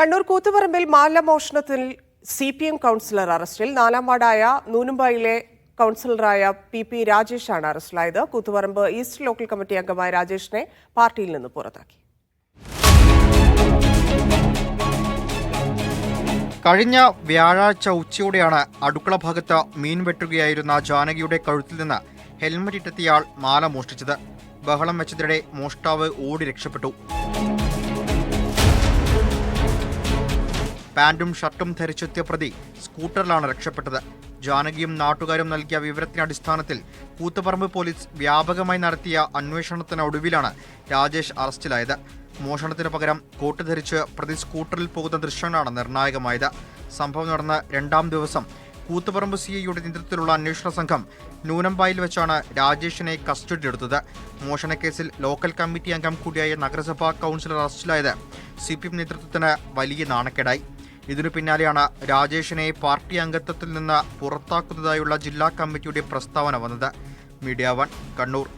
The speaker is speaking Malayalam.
കണ്ണൂർ കൂത്തുപറമ്പിൽ മാലമോഷണത്തിൽ സി പി എം കൗൺസിലർ അറസ്റ്റിൽ നാലാം വാർഡായ കൗൺസിലറായ പി പി രാജേഷാണ് അറസ്റ്റിലായത്. കൂത്തുപറമ്പ് ഈസ്റ്റ് ലോക്കൽ കമ്മിറ്റി അംഗമായ രാജേഷിനെ പാർട്ടിയിൽ നിന്ന് പുറത്താക്കി. കഴിഞ്ഞ വ്യാഴാഴ്ച ഉച്ചയോടെയാണ് അടുക്കള ഭാഗത്ത് മീൻ വെട്ടുകയായിരുന്ന ജാനകിയുടെ കഴുത്തിൽ നിന്ന് ഹെൽമറ്റ് ഇട്ടെത്തിയാൾ മാല മോഷ്ടിച്ചത്. ബഹളം വെച്ചതിനിടെ മോഷ്ടാവ് ഓടി രക്ഷപ്പെട്ടു. പാന്റും ഷർട്ടും ധരിച്ചെത്തിയ പ്രതി സ്കൂട്ടറിലാണ് രക്ഷപ്പെട്ടത്. ജാനകിയും നാട്ടുകാരും നൽകിയ വിവരത്തിനടിസ്ഥാനത്തിൽ കൂത്തുപറമ്പ് പോലീസ് വ്യാപകമായി നടത്തിയ അന്വേഷണത്തിനൊടുവിലാണ് രാജേഷ് അറസ്റ്റിലായത്. മോഷണത്തിന് പകരം കോട്ട് ധരിച്ച് പ്രതി സ്കൂട്ടറിൽ പോകുന്ന ദൃശ്യങ്ങളാണ് നിർണായകമായത്. സംഭവം നടന്ന രണ്ടാം ദിവസം കൂത്തുപറമ്പ് സി ഐയുടെ നേതൃത്വത്തിലുള്ള അന്വേഷണ സംഘം ന്യൂനമ്പായിൽ വെച്ചാണ് രാജേഷിനെ കസ്റ്റഡിയിലെടുത്തത്. മോഷണക്കേസിൽ ലോക്കൽ കമ്മിറ്റി അംഗം കൂടിയായ നഗരസഭാ കൗൺസിലർ അറസ്റ്റിലായത്. സി പി എം നേതൃത്വത്തിന് വലിയ നാണക്കേടായി. ഇതിനു പിന്നാലെയാണ് രാജേഷിനെ പാർട്ടി അംഗത്വത്തിൽ നിന്ന് പുറത്താക്കുന്നതായുള്ള ജില്ലാ കമ്മിറ്റിയുടെ പ്രസ്താവന വന്നത്. Media one Kannur.